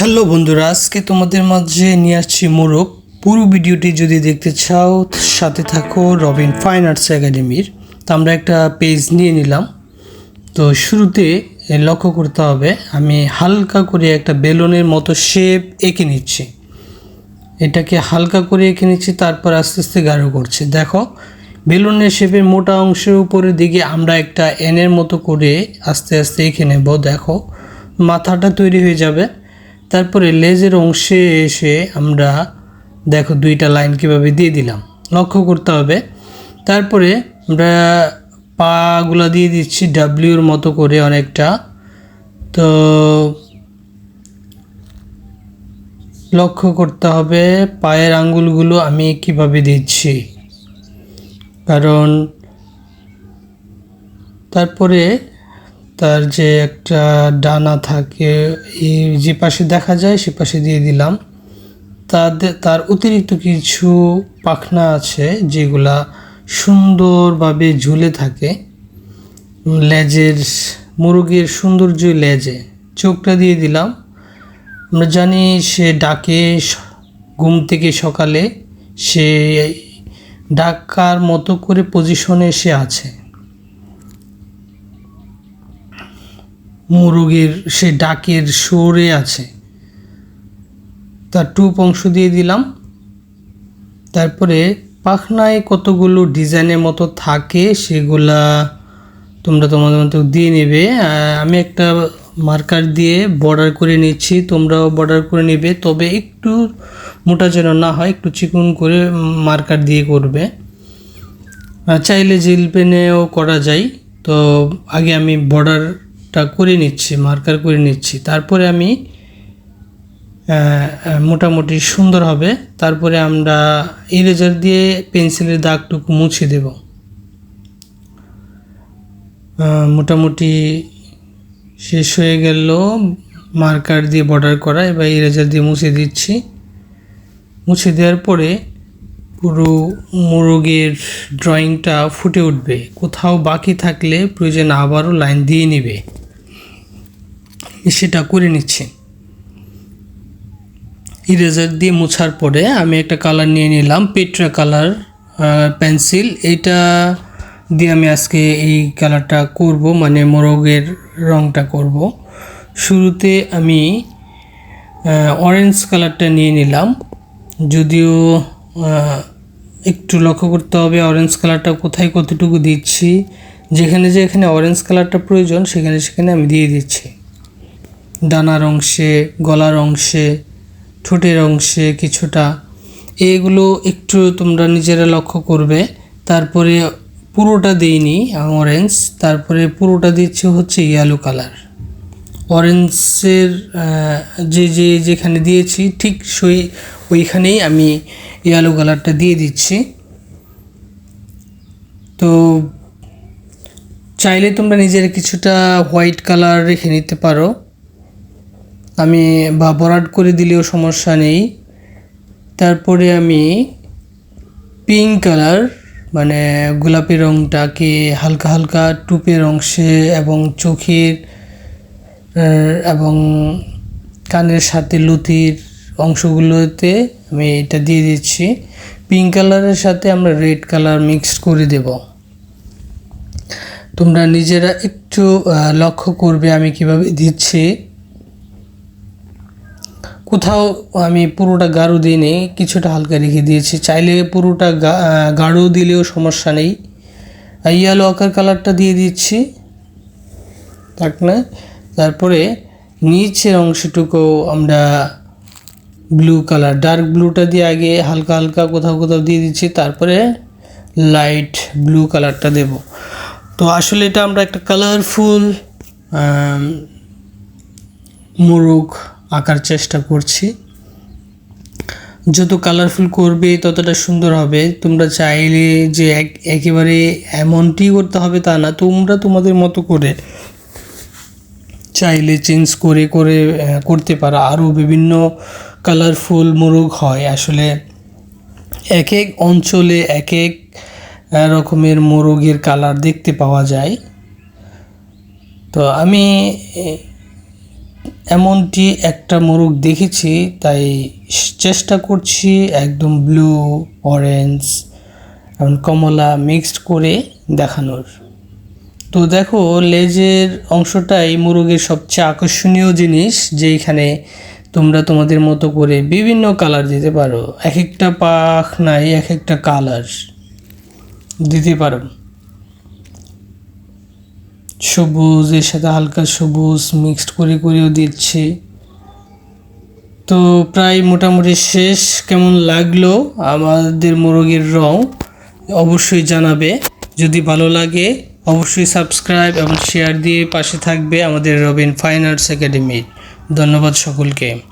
Hello বন্ধুরা, আজকে তোমাদের মাঝে নিয়ে আসছি মোরগ। পুরো ভিডিওটি যদি দেখতে চাও, সাথে থাকো রবিন ফাইন আর্টস একাডেমির। তো আমরা একটা পেজ নিয়ে নিলাম। তো শুরুতে লক্ষ্য করতে হবে, আমি হালকা করে একটা বেলুনের মতো শেপ এঁকে নিচ্ছি। এটাকে হালকা করে এঁকে নিচ্ছি, তারপর আস্তে আস্তে গাঢ় করছি। দেখো, বেলুনের শেপের মোটা অংশের উপরের দিকে আমরা একটা এনের মতো করে আস্তে আস্তে এঁকে নেব। দেখো, মাথাটা তৈরি হয়ে যাবে। তারপরে লেজের অংশে এসে আমরা দেখো দুইটা লাইন কীভাবে দিয়ে দিলাম। লক্ষ্য করতে হবে। তারপরে আমরা পাগুলো দিয়ে দিচ্ছি ডাব্লিউর মতো করে অনেকটা। তো লক্ষ্য করতে হবে পায়ের আঙ্গুলগুলো আমি কীভাবে দিচ্ছি। কারণ তারপরে তার যে একটা ডানা থাকে, এই যে পাশে দেখা যায় সে পাশে দিয়ে দিলাম। তাদের তার অতিরিক্ত কিছু পাখনা আছে যেগুলা সুন্দরভাবে ঝুলে থাকে। লেজের মুরগির সৌন্দর্য লেজে। চোখটা দিয়ে দিলাম। আমরা জানি সে ডাকে ঘুম থেকে সকালে সে ডাকার মতো করে পজিশনে সে আছে। মুরগির সে ডাকের সুরে আছে। তার টুপ অংশ দিয়ে দিলাম। তারপরে পাখনায় কতগুলো ডিজাইনের মতো থাকে সেগুলা তোমরা তোমাদের মতো দিয়ে নেবে। আমি একটা মার্কার দিয়ে বর্ডার করে নিচ্ছি, তোমরাও বর্ডার করে নেবে। তবে একটু মোটা যেন না হয়, একটু চিকন করে মার্কার দিয়ে করবে। চাইলে জিল পেনেও করা যায়। তো আগে আমি বর্ডারটা করে নিচ্ছি, মার্কার করে নিচ্ছি। তারপরে আমি মোটামুটি সুন্দর হবে। তারপরে আমরা ইরেজার দিয়ে পেন্সিলের দাগটুকু মুছে দেব। মোটামুটি শেষ হয়ে গেল মার্কার দিয়ে বর্ডার করা, এবার ইরেজার দিয়ে মুছে দিচ্ছি। মুছে দেওয়ার পরে পুরো মোরগের ড্রয়িংটা ফুটে উঠবে। কোথাও বাকি থাকলে প্রয়োজন আবারও লাইন দিয়ে নেবে। সেটা করে নিচ্ছি। ইরেজার দিয়ে মোছার পরে আমি একটা কালার নিয়ে নিলাম পেট্রা কালার পেন্সিল এইটা দিয়ে আমি আজকে এই কালারটা করব মানে মোরগের রংটা করব। শুরুতে আমি অরেঞ্জ কালারটা নিয়ে নিলাম। যদিও একটু লক্ষ্য করতে হবে অরেঞ্জ কালারটা কোথায় কতটুকু দিচ্ছি। যেখানে যেখানে অরেঞ্জ কালারটা প্রয়োজন, সেখানে সেখানে আমি দিয়ে দিচ্ছি। ডানার অংশে, গলার অংশে, ঠোঁটের অংশে কিছুটা। এগুলো একটু তোমরা নিজেরা লক্ষ্য করবে। তারপরে পুরোটা দিইনি অরেঞ্জ তারপরে পুরোটা দিচ্ছি হচ্ছে ইয়েলো কালার অরেঞ্জের যে যে, যেখানে দিয়েছি, ঠিক সেই, ওইখানেই আমি ইয়েলো কালারটা দিয়ে দিচ্ছি। তো চাইলে তোমরা নিজের কিছুটা হোয়াইট কালার রেখে নিতে পারো। আমি বা বরাট করে দিলেও সমস্যা নেই। তারপরে আমি পিঙ্ক কালার মানে গোলাপি রঙটাকে হালকা হালকা টুপের অংশে এবং চোখের এবং কানের সাথে লুতির অংশগুলোতে আমি এটা দিয়ে দিচ্ছি। পিঙ্ক কালারের সাথে আমরা রেড কালার মিক্স করে দেব। তোমরা নিজেরা একটু লক্ষ্য করবে আমি কীভাবে দিচ্ছি। কোথাও আমি পুরোটা গাঢ় দিইনি কিছুটা হালকা রেখে দিয়েছি। চাইলে পুরোটা গাঢ় দিলেও সমস্যা নেই। ইয়ালো আকার কালারটা দিয়ে দিচ্ছি। তাক না। তারপরে নিচের অংশটুকু আমরা ব্লু কালার ডার্ক ব্লুটা দিয়ে আগে হালকা হালকা কোথাও কোথাও দিয়ে দিচ্ছি। তারপরে লাইট ব্লু কালারটা দেব। তো আসলে এটা আমরা একটা কালারফুল মোরগ আঁকার চেষ্টা করছি। যত কালারফুল করবে, ততটা সুন্দর হবে। তোমরা চাইলে যে এক, একেবারে এমনটি করতে হবে তা না, তোমরা তোমাদের মতো করে চাইলে চেঞ্জ করে করে করতে পারো। আরও বিভিন্ন কালারফুল মোরগ হয়। আসলে এক এক অঞ্চলে এক এক রকমের মোরগের কালার দেখতে পাওয়া যায়। তো আমি এমনটি একটা মোরগ দেখেছি, তাই চেষ্টা করছি একদম ব্লু অরেঞ্জ এবং কমলা মিক্সড করে দেখানোর। তো দেখো, লেজের অংশটাই মোরগের সবচেয়ে আকর্ষণীয় জিনিস যেইখানে তোমরা তোমাদের মতো করে বিভিন্ন কালার দিতে পারো। এক একটা পাখ নাই, এক একটা কালার দিতে পারো। সবুজের সাথে হালকা সবুজ মিক্সড করে করেও দিচ্ছি। তো প্রায় মোটামুটি শেষ। কেমন লাগল আমাদের মোরগের রং? অবশ্যই জানাবে। যদি ভালো লাগে, অবশ্যই সাবস্ক্রাইব এবং শেয়ার দিয়ে পাশে থাকবে আমাদের রবিন ফাইন আর্টস একাডেমির ধন্যবাদ সকলকে।